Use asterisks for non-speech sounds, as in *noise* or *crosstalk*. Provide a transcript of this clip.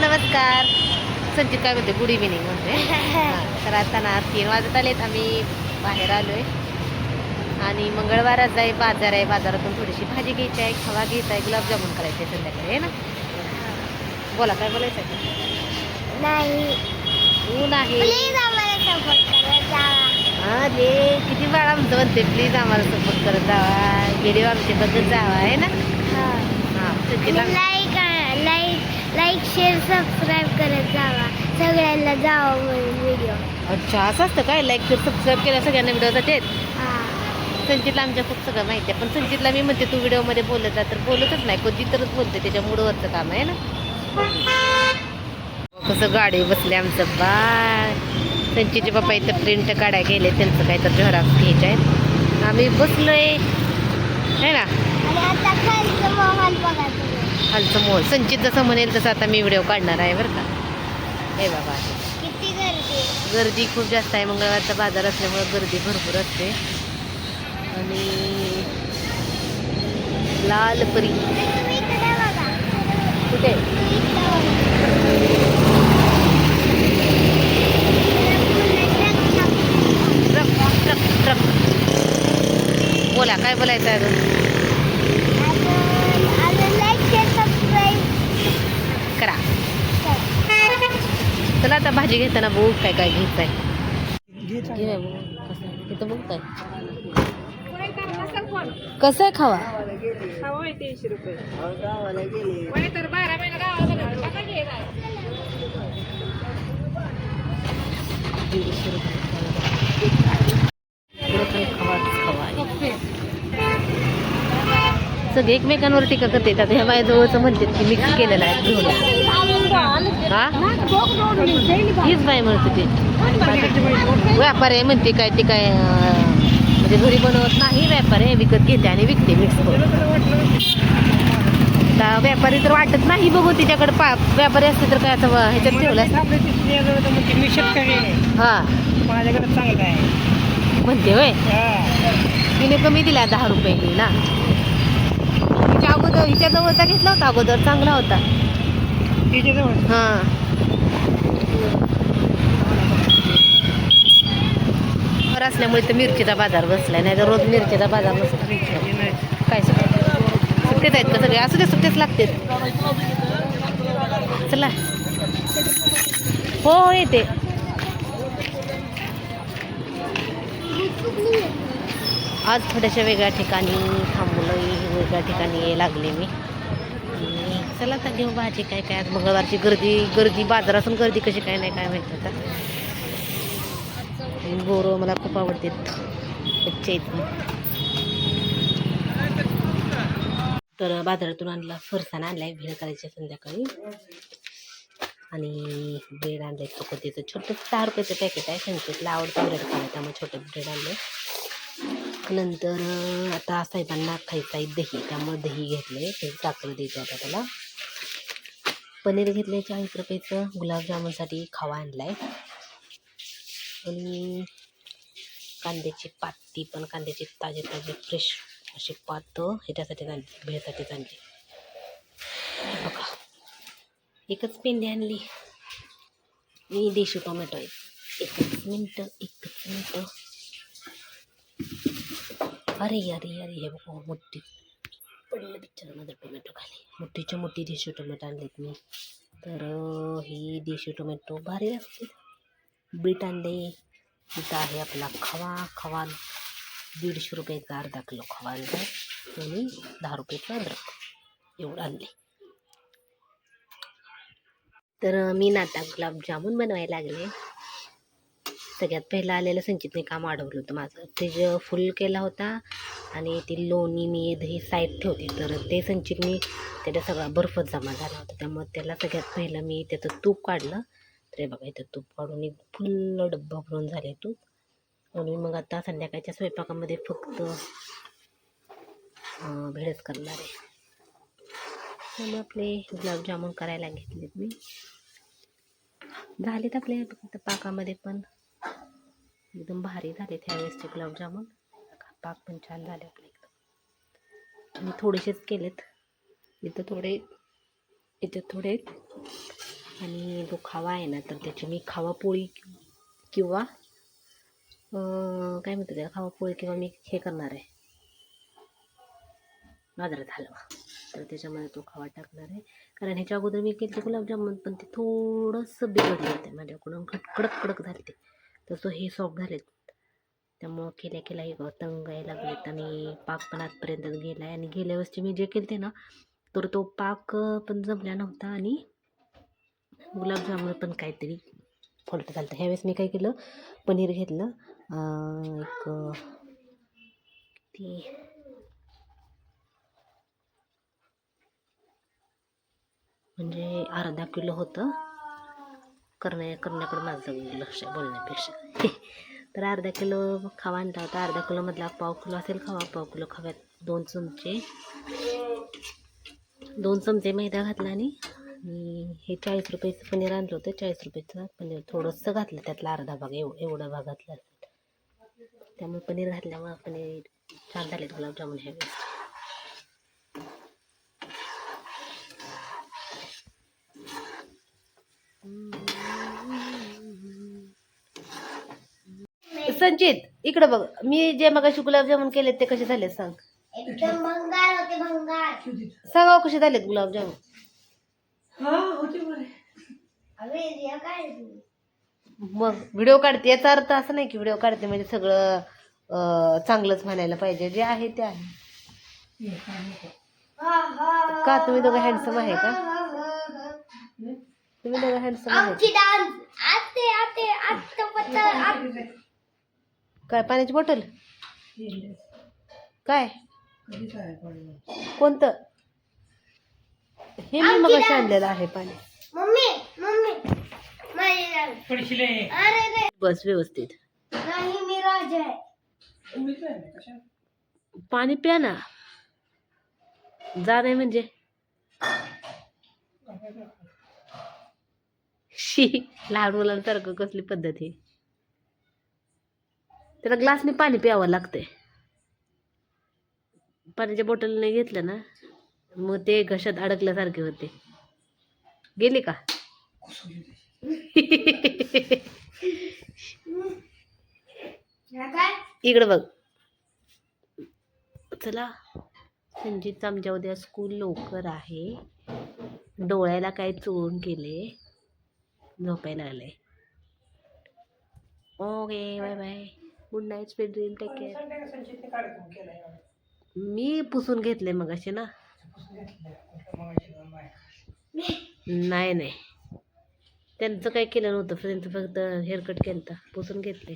नमस्कार. संचित काय म्हणते? गुड इव्हिनिंग म्हणते. *laughs* हां, तर आता ना तीन वाजत आलेत आम्ही बाहेर आलोय. आणि मंगळवारच आहे बाजार आहे. बाजारातून थोडीशी भाजी घ्यायची आहे खवा घ्यायचा आहे गुलाबजामुन करायचे आहे संध्याकाळी आहे ना? बोला काय बोलायचं आहे? नाही. ऊन आहे. हा रे किती वेळा आमचं म्हणते प्लीज आम्हाला सपोर्ट करत जावा व्हिडिओ आमचे बघत जावा आहे ना? हां. संचितला लाईक शेअर सबस्क्राईब करत जावा. सगळ्यांना जावा म्हणून व्हिडिओ अच्छा असं असतं काय? लाईक सबस्क्राईब केलं सगळ्यांना व्हिडिओ जाते संचितला आमच्या खूप सगळं माहिती आहे. पण संचितला मी म्हणते तू व्हिडिओमध्ये बोलत जा तर बोलतच नाही. कधी तरच बोलते त्याच्या मूडवरचं काम आहे ना? कसं गाडी बसले आमचं. बाय. संचितचे पप्पा इथं प्रिंट काढाय गेले त्यांचं काय तर झेरॉक्स घ्यायचे आहेत आम्ही बसलोय. है ना? खालचं मोल संचित जसं म्हणेल तसं आता मी व्हिडिओ काढणार आहे बरं का. हे बाबा. किती गर्दी. गर्दी खूप जास्त आहे. मंगळवारचा बाजार असल्यामुळे गर्दी भरपूर असते. आणि लाल परी. कुठे. Truck truck truck. बोला काय बोलायचं अजून अजून लाईक शेअर सबस्क्राईब करा करा चला आता भाजी घेताना बघू काय काय घ्यायचं आहे बघू कसं आहे. इथं बघू काय कसं आहे खावा दीडशे रुपये. खवाच खवा. सगळे एकमेकांवर टीका करते आता ह्या माझ्या जवळचं म्हणतात की मिक्स केलेलं आहे. हा हीच बाई म्हणते ती. व्यापार आहे म्हणते काय ते काय म्हणजे घरी बनवत नाही व्यापार आहे विकत घेते आणि विकते मिक्स करून. आता व्यापारी तर वाटत नाही बघू तिच्याकडे पा व्यापारी असते तर काय आता ह्याच्यात ठेवलं असतं? मी शेतकरी हा. माझ्याकडे चांगलं आहे म्हणते वय तिने कमी दिला दहा रुपये ना. तिच्या अगोदर हिच्या जवळचा घेतला होता अगोदर चांगला होता. हा. घर असल्यामुळे तर मिरचीचा बाजार बसलाय नाही तर रोज मिरचीचा बाजार नसतो काय सुट्टेच आहेत का सगळे? असू दे सुट्टेच लागते चला. हो हो येते. आज थोड्याशा वेगळ्या ठिकाणी थांबलो वेगळ्या ठिकाणी लागले मी. चला आता घेऊ भाजी काय काय आज मंगळवारची गर्दी गर्दी बाजारातून गर्दी कशी काय नाही काय माहिती आता. आणि बोरं मला खूप आवडते तर बाजारातून आणला फरसाण आणलाय भेळ करायची संध्याकाळी. आणि ब्रेड आणलंय चकोतीचं छोटं चार रुपयाचं पॅकेट आहे संकेतला आवडतं ब्रेड खायला त्यामुळे छोटं ब्रेड आणलंय. नंतर आता साहेबांना खायचं आहे दही त्यामुळे दही घेतले ते साखर द्यायची आता त्याला. पनीर घेतले चाळीस रुपयाचं गुलाबजामुनसाठी खवा आणलाय. आणि कांद्याची पाती पण कांद्याची ताजे ताजे फ्रेश अशी पात ह्याच्यासाठी आणली भेळसाठीच आणली. बघा. एकच पेंडी आणली. मी देशी टोमॅटो आहे. एकच मिनटं एकच मिनटं. अरे अरे अरे हे बघा मोठी. पडलं पिक्चरमध्ये टोमॅटो खाली. मोठीच्या मोठी देशी टोमॅटो आणलेत मी. तर ही देशी टोमॅटो भारी असतील बीट आणले. इथं आहे आपला खवा. खवा दीडशे रुपयाचा अर्धा किलो खवा आणला आणि दहा रुपयाचा अद्रक एवढं आणले तर मी ना आता गुलाबजामुन बनवायला लागले. सगळ्यात पहिलं आलेलं संचितने काम अडवलं होतं माझं. फ्रीज फुल केला होता आणि ती लोणी मी दही साईड ठेवते तर ते संचितने त्याला सगळा बर्फच जमा झाला होता. त्यामुळे त्याला सगळ्यात पहिलं मी त्याचं तूप काढलं. तर हे बघा इथं तूप काढून एक फुल्ल डब्बा भरून झाले तूप. आणि मग आता संध्याकाळच्या स्वयंपाकामध्ये फक्त भेळच करणार आहे. त्यामुळे आपले गुलाबजामुन करायला घेतलेत मी. झालेत आपले फक्त पाकामध्ये पण. एकदम भारी झाले त्यावेळेसचे गुलाबजामुन पाक पण छान झाले आपले एकदम. थोडेसेच केलेत. इथं थोडे इथं थोडे. आणि जो खावा आहे ना तर त्याची मी खावा पोळी किंवा काय म्हणतो त्याला? खावा पोळी किंवा मी हे करणार आहे. बाजारात हलवा. तर त्याच्यामध्ये तो खावा टाकणार आहे. कारण ह्याच्या अगोदर मी केले गुलाबजामुन पण ते थोडंसं बिघडले होते. माझ्याकडून खट कडक कडक झाले ते तसं हे सॉफ्ट झालेत. त्यामुळं केल्या केल्या हे तंग यायला लागलेत आणि पाक पण आजपर्यंत गेला आहे आणि गेल्या वर्षी मी जे केले ना तर तो पाक पण जमला नव्हता आणि गुलाबजामुन पण काहीतरी फॉल्ट झालं ह्यावेळेस मी काय केलं पनीर घेतलं एक ती म्हणजे अर्धा किलो होतं. करण्या करण्याकडे माझं लक्ष आहे बोलण्यापेक्षा. *laughs* तर अर्धा किलो खावा आणला होता. अर्धा किलोमधला पाव किलो असेल खावा. पाव किलो खाव्यात दोन चमचे. दोन चमचे मैदा घातला आणि हे चाळीस रुपयाचं पनीर आणलं होतं. चाळीस रुपयाचं पनीर थोडंसं घातलं. त्यातला अर्धा भाग एव एवढा भाग घातला असेल. त्यामुळे पनीर घातल्यामुळे पनीर छान झाले गुलाबजामुन ह्या वेळेस. संचित इकडे बघ. मी जे मगाशी गुलाबजामुन केले ते कसे झाले सांग. एकदम भंगार होते भंगार. सांगा कसे झालेत गुलाबजामुन हा होते बरे. अरे रिया काय आहे तू? मग व्हिडिओ काढते याचा अर्थ असं नाही की व्हिडिओ काढते म्हणजे सगळं अं, चांगलंच म्हणायला पाहिजे. जे आहे ते आहे. हा, हा, का तुम्ही दोघं हँडसम आहे का. तुम्ही दोघं हँडसम आहे. आमची डान्स आते आते आत्ता पत्ता आत- काय पाण्याची बॉटल? काय? कोणतं? हे मी मग आणलेलं आहे पाणी. मम्मी मम्मी माझी डान्स पडशिले अरे रे. बस व्यवस्थित. पाणी प्या ना. जा नाही म्हणजे. शी लहान मुलांसारखं कसली पद्धत आहे. त्याला ग्लासने पाणी प्यावं लागतंय. पाण्याच्या बॉटलने घेतलं ना मग ते घशात अडकल्यासारखे होते. गेले का? इकडं बघ. चला संजीत आमच्या उद्या स्कूल लवकर आहे. डोळ्याला काय चोळून केले झोपायला लागले okay bye bye good night sweet dream take care मी पुसून घेतले मग असे ना. नाही नाही. त्यांचं काही केलं नव्हतं. त्यांचं फक्त हेअरकट केलं होतं पुसून घेतले